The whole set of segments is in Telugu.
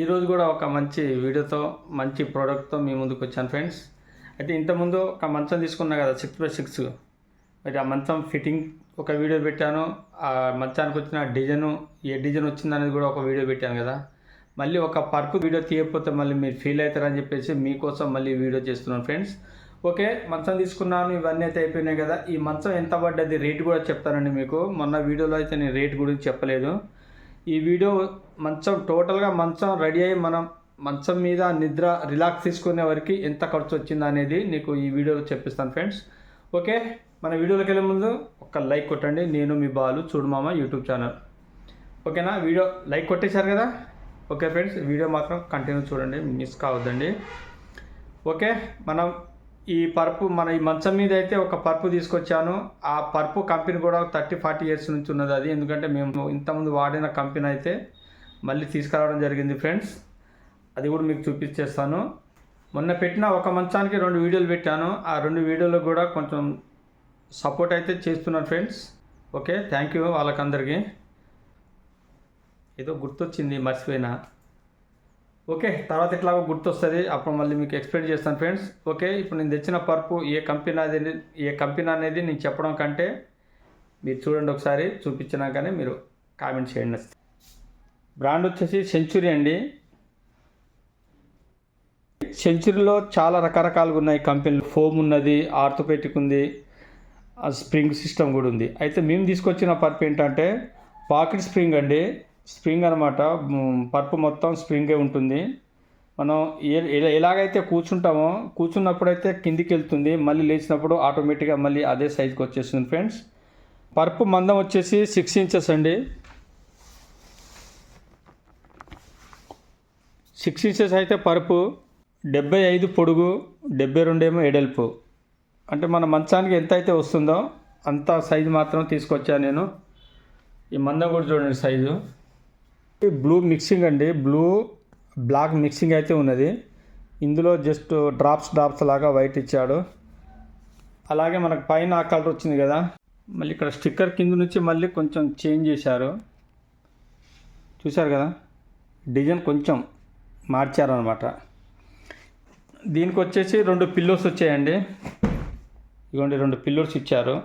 ఈరోజు కూడా ఒక మంచి వీడియోతో మంచి ప్రోడక్ట్తో మీ ముందుకు వచ్చాను ఫ్రెండ్స్. అయితే ఇంతకుముందు ఒక మంచం తీసుకున్నా కదా సిక్స్ బై సిక్స్. మరి ఆ మంచం ఫిట్టింగ్ ఒక వీడియో పెట్టాను. ఆ మంచానికి వచ్చిన డిజైను ఏ డిజైన్ వచ్చిందనేది కూడా ఒక వీడియో పెట్టాను కదా. మళ్ళీ ఒక పర్పు వీడియో తీయకపోతే మళ్ళీ మీరు ఫీల్ అవుతారని చెప్పేసి మీకోసం మళ్ళీ వీడియో చేస్తున్నాను ఫ్రెండ్స్. ఓకే మంచం తీసుకున్నాను ఇవన్నీ అయితే అయిపోయినాయి కదా. ఈ మంచం ఎంత పడ్డది రేట్ కూడా చెప్తానండి మీకు. మొన్న వీడియోలో అయితే నేను రేట్ గురించి చెప్పలేదు. ఈ వీడియో మంచం టోటల్గా మంచం రెడీ అయ్యి మనం మంచం మీద నిద్ర రిలాక్స్ తీసుకునే వరకు ఎంత ఖర్చు వచ్చింది అనేది నీకు ఈ వీడియోలో చెప్పిస్తాను ఫ్రెండ్స్. ఓకే మన వీడియోలోకి వెళ్ళే ముందు ఒక లైక్ కొట్టండి. నేను మీ బాలు చూడుమామ యూట్యూబ్ ఛానల్. ఓకేనా? వీడియో లైక్ కొట్టేశారు కదా? ఓకే ఫ్రెండ్స్ వీడియో మాత్రం కంటిన్యూ చూడండి మిస్ కావద్దండి. ఓకే మనం ఈ పరుపు మన ఈ మంచం మీద అయితే ఒక పరుపు తీసుకొచ్చాను. ఆ పరుపు కంపెనీ కూడా థర్టీ ఫార్టీ ఇయర్స్ నుంచి ఉన్నది అది. ఎందుకంటే మేము ఇంతకుముందు వాడిన కంపెనీ అయితే మళ్ళీ తీసుకురావడం జరిగింది ఫ్రెండ్స్. అది కూడా మీకు చూపించేస్తాను. మొన్న పెట్టిన ఒక మంచానికి రెండు వీడియోలు పెట్టాను. ఆ రెండు వీడియోలు కూడా కొంచెం సపోర్ట్ అయితే చేస్తున్నాను ఫ్రెండ్స్. ఓకే థ్యాంక్ యూ వాళ్ళకందరికీ. ఏదో గుర్తొచ్చింది మర్చిపోయినా. ఓకే తర్వాత ఇట్లాగో గుర్తొస్తుంది. అప్పుడు మళ్ళీ మీకు ఎక్స్ప్లెయిన్ చేస్తాను ఫ్రెండ్స్. ఓకే ఇప్పుడు నేను తెచ్చిన పరుపు ఏ కంపెనీ అనేది ఏ కంపెనీ అనేది నేను చెప్పడం కంటే మీరు చూడండి ఒకసారి చూపించినాకనే మీరు కామెంట్ చేయండి. బ్రాండ్ వచ్చేసి సెంచురీ అండి. సెంచురీలో చాలా రకరకాలుగా ఉన్నాయి కంపెనీలు. ఫోమ్ ఉన్నది ఆర్థోపెటిక్ ఉంది ఆ స్ప్రింగ్ సిస్టమ్ కూడా ఉంది. అయితే మేము తీసుకొచ్చిన పర్పు ఏంటంటే పాకెట్ స్ప్రింగ్ అండి. స్ప్రింగ్ అనమాట పరుపు మొత్తం స్ప్రింగే ఉంటుంది. మనం ఏ- ఎలా- ఎలాగైతే కూర్చుంటామో కూర్చున్నప్పుడైతే కిందికి వెళ్తుంది మళ్ళీ లేచినప్పుడు ఆటోమేటిక్గా మళ్ళీ అదే సైజుకి వచ్చేస్తుంది ఫ్రెండ్స్. పరుపు మందం వచ్చేసి సిక్స్ ఇంచెస్ అండి. సిక్స్ ఇంచెస్ అయితే పరుపు డెబ్బై ఐదు పొడుగు డెబ్బై రెండేమో ఎడల్పు. అంటే మన మంచానికి ఎంత అయితే వస్తుందో అంత సైజు మాత్రం తీసుకొచ్చాను నేను. ఈ మందం కూడా చూడండి సైజు. బ్లూ మిక్సింగ్ అండి. బ్లూ బ్లాక్ మిక్సింగ్ అయితే ఉన్నది. ఇందులో జస్ట్ డ్రాప్స్ డ్రాప్స్ లాగా వైట్ ఇచ్చాడు. అలాగే మనకు పైన ఆ కలర్ వచ్చింది కదా. మళ్ళీ ఇక్కడ స్టిక్కర్ కింద నుంచి మళ్ళీ కొంచెం చేంజ్ చేశారు. చూశారు కదా? డిజైన్ కొంచెం మార్చారనమాట దీనికి వచ్చేసి రెండు పిల్లోస్ వచ్చాయండి. ఇదిగోండి రెండు పిల్లోస్ ఇచ్చారు.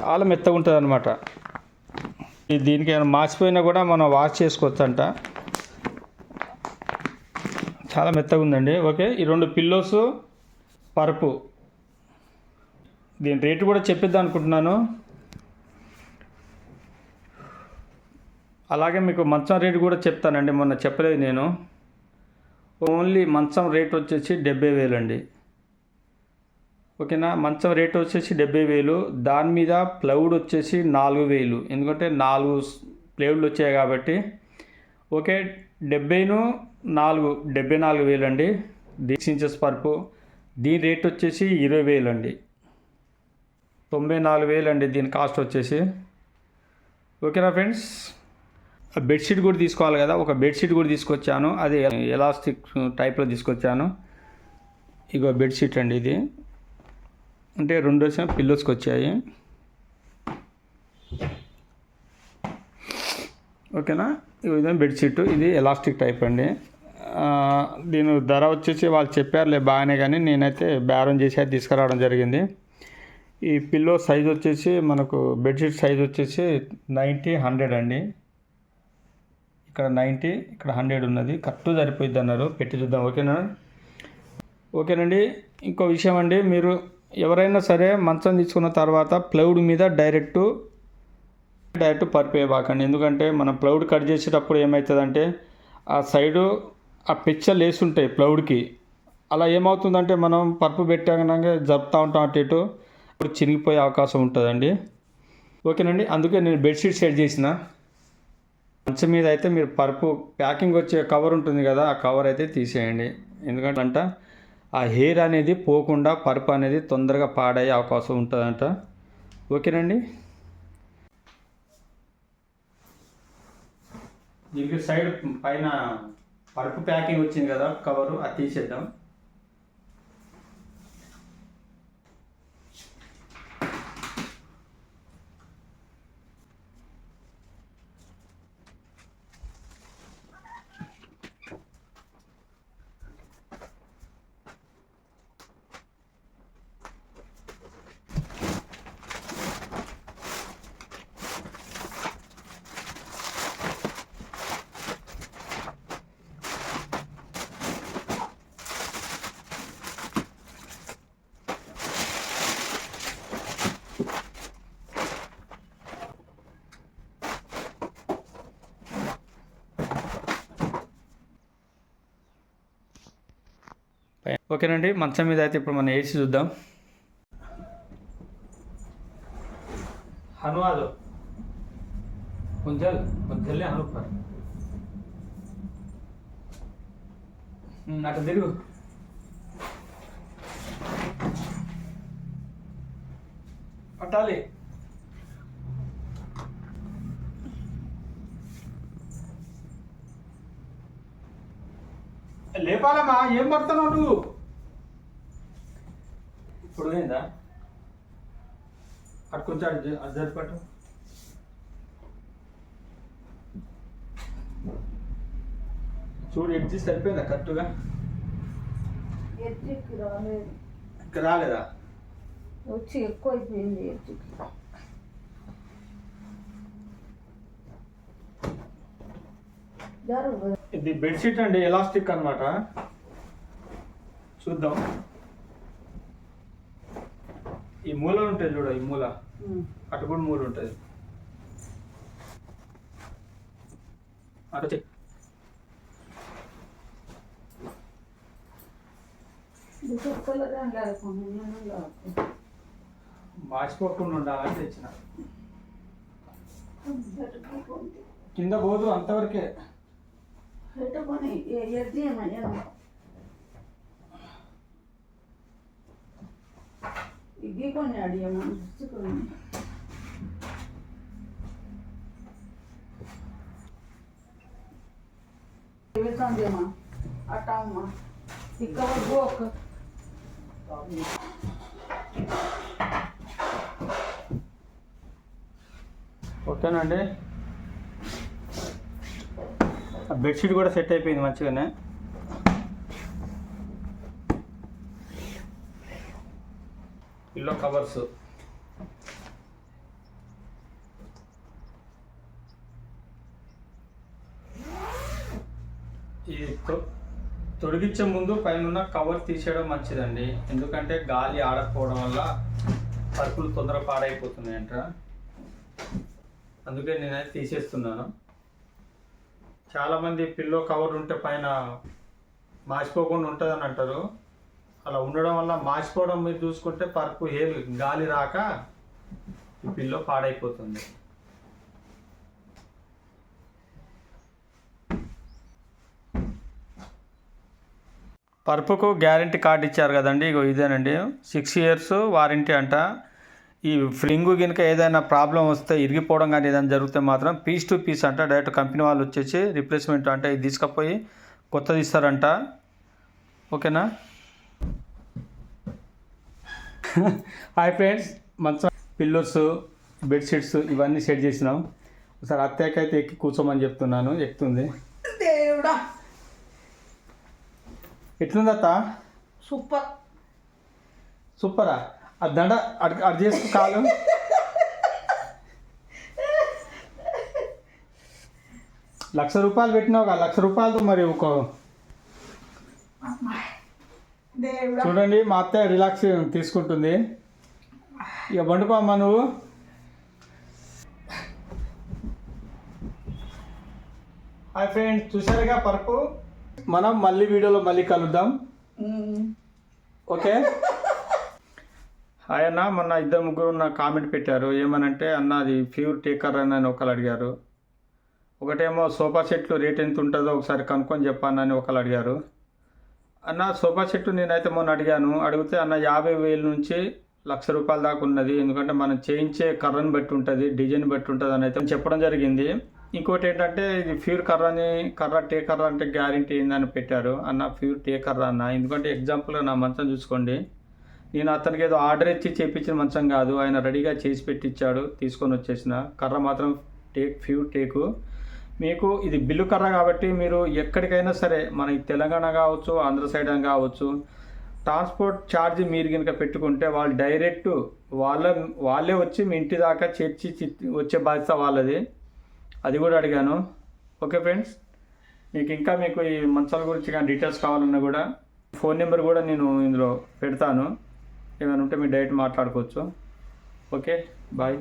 చాలా మెత్తగా ఉంటుంది అనమాట దీనికి ఏమైనా మార్చిపోయినా కూడా మనం వాష్ చేసుకోవచ్చు అంట చాలా మెత్తగా ఉందండి. ఓకే ఈ రెండు పిల్లోస్ పరుపు. దీని రేటు కూడా చెప్పిద్దాం అనుకుంటున్నాను. అలాగే మీకు మంచం రేటు కూడా చెప్తానండి మొన్న చెప్పలేదు నేను. ఓన్లీ మంచం రేట్ వచ్చేసి డెబ్బై వేలండి. ఓకేనా? మంచం రేట్ వచ్చేసి డెబ్బై వేలు. దాని మీద ప్లౌడ్ వచ్చేసి నాలుగు వేలు. ఎందుకంటే నాలుగు ప్లేవుడ్లు వచ్చాయి కాబట్టి. ఓకే డెబ్బైను నాలుగు డెబ్బై నాలుగు వేలు అండి సిక్స్ ఇంచెస్ పరుపు. దీని రేట్ వచ్చేసి ఇరవై వేలు అండి తొంభై నాలుగు వేలు అండి దీని కాస్ట్ వచ్చేసి. ఓకేనా ఫ్రెండ్స్? బెడ్షీట్ కూడా తీసుకోవాలి కదా. ఒక బెడ్షీట్ కూడా తీసుకొచ్చాను. అది ఎలాస్టిక్ టైప్లో తీసుకొచ్చాను. ఇగో బెడ్షీట్ అండి ఇది. అంటే రెండు వచ్చిన పిల్లోస్కి వచ్చాయి. ఓకేనా? ఇది బెడ్షీట్ ఇది ఎలాస్టిక్ టైప్ అండి. దీని ధర వచ్చేసి వాళ్ళు చెప్పారులే బాగానే కానీ నేనైతే బేరం చేసి అది తీసుకురావడం జరిగింది. ఈ పిల్లో సైజ్ వచ్చేసి మనకు బెడ్షీట్ సైజ్ వచ్చేసి నైంటీ హండ్రెడ్ అండి. ఇక్కడ నైంటీ ఇక్కడ హండ్రెడ్ ఉన్నది. కరెక్ట్ సరిపోయింది అన్నారు పెట్టి చూద్దాం. ఓకేనా? ఓకేనండి. ఇంకో విషయం అండి. మీరు ఎవరైనా సరే మంచం తీసుకున్న తర్వాత ప్లౌడ్ మీద డైరెక్ట్ డైరెక్ట్ పరిపేయబాకండి. ఎందుకంటే మనం ప్లౌడ్ కట్ చేసేటప్పుడు ఏమవుతుందంటే ఆ సైడు ఆ పిచ్చలు వేసుంటాయి ప్లౌడ్కి. అలా ఏమవుతుందంటే మనం పరుపు పెట్టాక జరుపుతూ ఉంటాం అటు ఇటు ఇప్పుడు చినిగిపోయే అవకాశం ఉంటుందండి. ఓకేనండి అందుకే నేను బెడ్షీట్ సెట్ చేసిన. మంచం మీద అయితే మీరు పరుపు ప్యాకింగ్ వచ్చే కవర్ ఉంటుంది కదా ఆ కవర్ అయితే తీసేయండి. ఎందుకంటే అంట ఆ హెయిర్ అనేది పోకుండా పరుపు అనేది తొందరగా పాడయ్యే అవకాశం ఉంటుందంట. ఓకేనండి? దీనికి సైడ్ పైన పరుపు ప్యాకింగ్ వచ్చింది కదా కవరు అది తీసేద్దాం. ఓకేనండి మంచం మీద అయితే ఇప్పుడు మనం ఏసీ చూద్దాం. హనుమాదు. కొంచెం కొంచెం హనుపర్ అటు తిరుగు. పట్టాలి. లేపాలమ్మా ఏం పడుతున్నావు నువ్వు? ఇప్పుడు ఏందా అటు కొంచెం అటు జరిపట్టు చూడు ఎడ్జి సరిపోయిందా కరెక్ట్గా? ఎత్తుకి రాలేదు. వచ్చి ఎక్కువైపోయింది ఎత్తుకి జరుగు. ఇది బెడ్షీట్ అండి ఎలాస్టిక్ అన్నమాట. చూద్దాం. ఈ మూల ఉంటుంది చూడ ఈ మూల. అటు కూడా మూల ఉంటుంది. అటు లేకుండా మార్చిపోకుండా ఉండాలని తెచ్చిన. కింద పోదు అంతవరకే. ఇది కొన్ని అడిగామని పుచ్చుకొని వెళ్తాందేమా అట్టమ్మా ఇక్కడ గోక్ ఓకేనండి ఆ బెడ్షీట్ కూడా సెట్ అయిపోయింది మంచిగానే పిల్లో కవర్స్ ఈ తొ- తొడిగించే ముందు పైన కవర్ తీసేయడం మంచిదండి. ఎందుకంటే గాలి ఆడకపోవడం వల్ల పరుపులు తొందర పాడైపోతున్నాయంట. అందుకే నేనైతే తీసేస్తున్నాను. చాలామంది పిల్లో కవర్ ఉంటే పైన మాసిపోకుండా ఉంటుందని అంటారు. అలా ఉండడం వల్ల మార్చిపోవడం మీరు చూసుకుంటే పరుపు ఏ గాలి రాక ఈ పిల్లో పాడైపోతుంది. పరుపుకు గ్యారంటీ కార్డు ఇచ్చారు కదండి ఇగో ఇదేనండి. సిక్స్ ఇయర్స్ వారంటీ అంట. ఈ ఫ్రింగు కనుక ఏదైనా ప్రాబ్లం వస్తే ఇరిగిపోవడం కానీ ఏదైనా జరిగితే మాత్రం పీస్ టు పీస్ అంట. డైరెక్ట్ కంపెనీ వాళ్ళు వచ్చేసి రిప్లేస్మెంట్ అంటే ఇది తీసుకపోయి కొత్తది ఇస్తారంట. ఓకేనా? హాయ్ ఫ్రెండ్స్ మంచం పిల్లోస్ బెడ్షీట్స్ ఇవన్నీ సెట్ చేసినాం. ఒకసారి అత్తయ్యకైతే ఎక్కి కూర్చోమని చెప్తున్నాను. ఎక్కుతుంది. దేవుడా! ఎట్లుంది అత్త? సూపర్. సూపరా? ఆ దండ అడ్ చేసుకో కాలు. లక్ష రూపాయలు పెట్టినావు లక్ష రూపాయలతో మరి ఒక చూడండి మా అత్తయ్య రిలాక్స్ తీసుకుంటుంది. ఇక వండుకో అమ్మా నువ్వు. హాయ్ ఫ్రెండ్స్ చూసారుగా పరుపు? మనం మళ్ళీ వీడియోలో మళ్ళీ కలుద్దాం. ఓకే? హాయ్ అన్న మొన్న ఇద్దరు ముగ్గురు నా కామెంట్ పెట్టారు. ఏమనంటే అన్న అది ప్యూర్ టేకర్ అని అని ఒకరు అడిగారు. ఒకటేమో సోఫా సెట్లు రేట్ ఎంత ఉంటుందో ఒకసారి కనుక్కొని చెప్పానని ఒకరు అడిగారు. అన్న సోఫా సెట్ నేనైతే మొన్న అడిగాను. అడిగితే అన్న యాభై వేల నుంచి లక్ష రూపాయల దాకా ఉన్నది. ఎందుకంటే మనం చేయించే కర్రని బట్టి ఉంటుంది డిజైన్ బట్టి ఉంటుంది అని అయితే చెప్పడం జరిగింది. ఇంకోటి ఏంటంటే ఇది ప్యూర్ కర్ర అని కర్ర టే కర్ర అంటే గ్యారంటీ ఏందని పెట్టారు. అన్న ప్యూర్ టే కర్ర అన్న. ఎందుకంటే ఎగ్జాంపుల్గా నా మంచం చూసుకోండి. నేను అతనికి ఏదో ఆర్డర్ ఇచ్చి చేయించిన మంచం కాదు. ఆయన రెడీగా చేసి పెట్టించాడు తీసుకొని వచ్చేసిన. కర్ర మాత్రం టేక్ ప్యూర్ టేకు. మీకు ఇది బిల్లు కర్ర కాబట్టి మీరు ఎక్కడికైనా సరే మన తెలంగాణ కావచ్చు ఆంధ్ర సైడ్ అని కావచ్చు ట్రాన్స్పోర్ట్ ఛార్జ్ మీరు కనుక పెట్టుకుంటే వాళ్ళు డైరెక్ట్ వాళ్ళ వాళ్ళే వచ్చి మీ ఇంటి దాకా చేర్చి చి- వచ్చే బాధ్యత వాళ్ళది. అది కూడా అడిగాను. ఓకే ఫ్రెండ్స్ మీకు ఇంకా మీకు ఈ మంచాల గురించి కానీ డీటెయిల్స్ కావాలన్నా కూడా ఫోన్ నెంబర్ కూడా నేను ఇందులో పెడతాను. ఏమైనా ఉంటే మీరు డైరెక్ట్ మాట్లాడుకోవచ్చు. Okay bye.